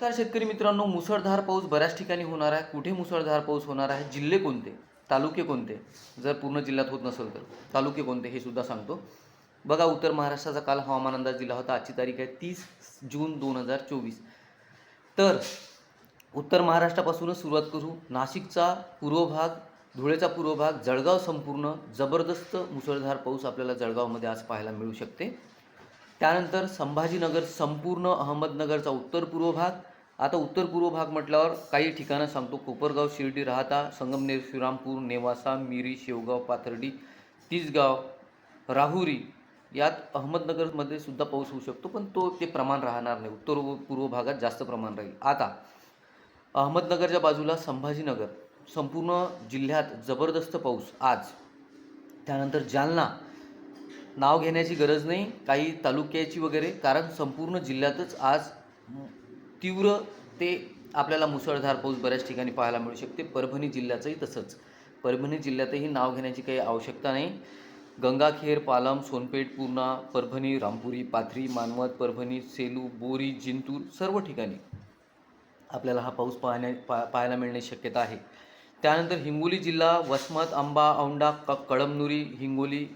नमस्कार शेतकरी मित्रांनो मुसळधार पाऊस बऱ्याच ठिकाणी होणार आहे. कुठे मुसळधार पाऊस होणार आहे? जिल्हे कोणते? तालुके कोणते? जर पूर्ण जिल्ह्यात होत नसेल तर. तालुके कोणते हे सुद्धा सांगतो. बघा उत्तर महाराष्ट्राचा काल हवामान अंदाज दिला होता. आजची तारीख आहे तीस जून दोन हजार चोवीस. तर उत्तर महाराष्ट्रापासूनच सुरुवात करू. नाशिकचा पूर्व भाग धुळेचा पूर्व भाग जळगाव संपूर्ण जबरदस्त मुसळधार पाऊस आपल्याला जळगावमध्ये आज पाहायला मिळू शकते. त्यानंतर संभाजीनगर संपूर्ण अहमदनगरचा उत्तर पूर्व भाग आता उत्तर पूर्व भाग म्हटल्यावर काही ठिकाणं सांगतो. कोपरगाव शिर्डी राहता संगमनेर श्रीरामपूर नेवासा मिरी शेवगाव पाथर्डी तिसगाव राहुरी यात अहमदनगरमध्ये सुद्धा पाऊस होऊ शकतो पण तो ते प्रमाण राहणार नाही. उत्तर पूर्व भागात जास्त प्रमाण राहील. आता अहमदनगरच्या बाजूला संभाजीनगर संपूर्ण जिल्ह्यात जबरदस्त पाऊस आज. त्यानंतर जालना नाव घेण्याची गरज नाही काही तालुक्याची वगैरे कारण संपूर्ण जिल्ह्यातच आज तीव्र ते आपल्याला मुसळधार पाऊस बऱ्याच ठिकाणी पाहायला मिळू शकते. परभणी जिल्ह्याचंही तसंच. परभणी जिल्ह्यातही नाव घेण्याची काही आवश्यकता नाही. गंगाखेर पालम सोनपेठ पूर्णा परभणी रामपुरी पाथरी मानवत परभणी सेलू बोरी जिंतूर सर्व ठिकाणी आपल्याला हा पाऊस पाहण्या पा पाहायला मिळण्याची शक्यता आहे. त्यानंतर हिंगोली जिल्हा वसमत आंबा औंडा क कळमनुरी हिंगोली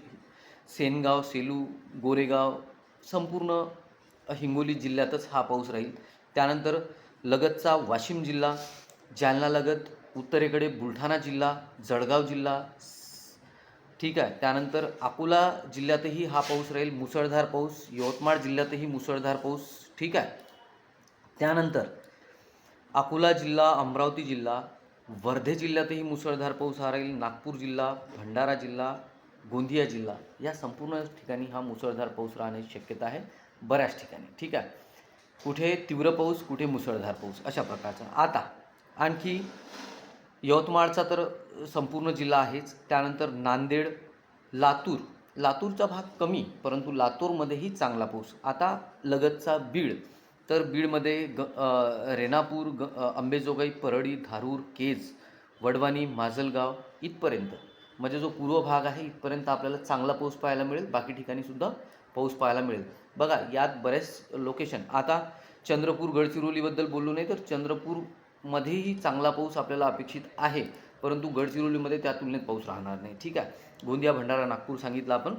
सेनगाव सेलू गोरेगाव संपूर्ण हिंगोली जिल्ह्यातच हा पाऊस राहील. त्यानंतर लगतचा वाशिम जिल्हा जालनालगत उत्तरेकडे बुलढाणा जिल्हा जळगाव जिल्हा ठीक आहे. त्यानंतर अकोला जिल्ह्यातही हा पाऊस राहील मुसळधार पाऊस यवतमाळ जिल्ह्यातही मुसळधार पाऊस ठीक आहे. त्यानंतर अकोला जिल्हा अमरावती जिल्हा वर्धे जिल्ह्यातही मुसळधार पाऊस हा राहील नागपूर जिल्हा भंडारा जिल्हा गोंदिया जिल्हा. या संपूर्ण ठिकाणी हा मुसळधार पाऊस राहण्याची शक्यता आहे बऱ्याच ठिकाणी ठीक आहे. कुठे तीव्र पाऊस कुठे मुसळधार पाऊस अशा प्रकारचा. आता आणखी यवतमाळचा तर संपूर्ण जिल्हा आहेच. त्यानंतर नांदेड लातूर. लातूरचा भाग कमी परंतु लातूरमध्येही चांगला पाऊस. आता लगतचा बीड. तर बीडमध्ये ग रेणापूर ग अंबेजोगाई परळी धारूर केज वडवानी माजलगाव इथपर्यंत. म्हणजे जो पूर्व भाग आहे इथपर्यंत आपल्याला चांगला पाऊस पाहायला मिळेल. बाकी ठिकाणीसुद्धा पाऊस पाहायला मिळेल. बघा यात बरेच लोकेशन आता चंद्रपूर गडचिरोलीबद्दल बोललो नाही तर चंद्रपूरमध्येही चांगला पाऊस आपल्याला अपेक्षित आहे. परंतु गडचिरोलीमध्ये त्या तुलनेत पाऊस राहणार नाही. ठीक आहे? गोंदिया भंडारा नागपूर सांगितलं आपण.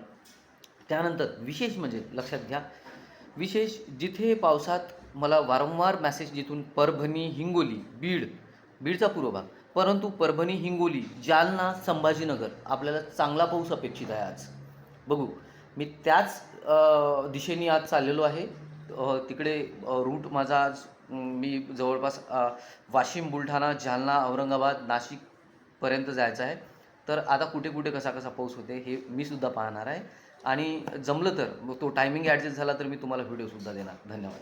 त्यानंतर विशेष म्हणजे लक्षात घ्या. विशेष जिथे पावसात मला वारंवार मॅसेज जिथून परभणी हिंगोली बीड बीडचा पूर्व भाग. परंतु परभणी हिंगोली जालना संभाजीनगर आपल्याला चांगला पाऊस अपेक्षित आहे आज. बघू. मी त्याच दिशेने आज चाललेलो आहे. तिकडे रूट माझा आज मी जवळपास वाशिम बुलढाणा जालना औरंगाबाद नाशिकपर्यंत जायचं आहे. तर आता कुठे कुठे कसा कसा पाऊस होते हे मी सुद्धा पाहणार आहे. आणि जमलं तर तो टायमिंग ॲडजस्ट झाला तर मी तुम्हाला व्हिडिओसुद्धा देणार. धन्यवाद.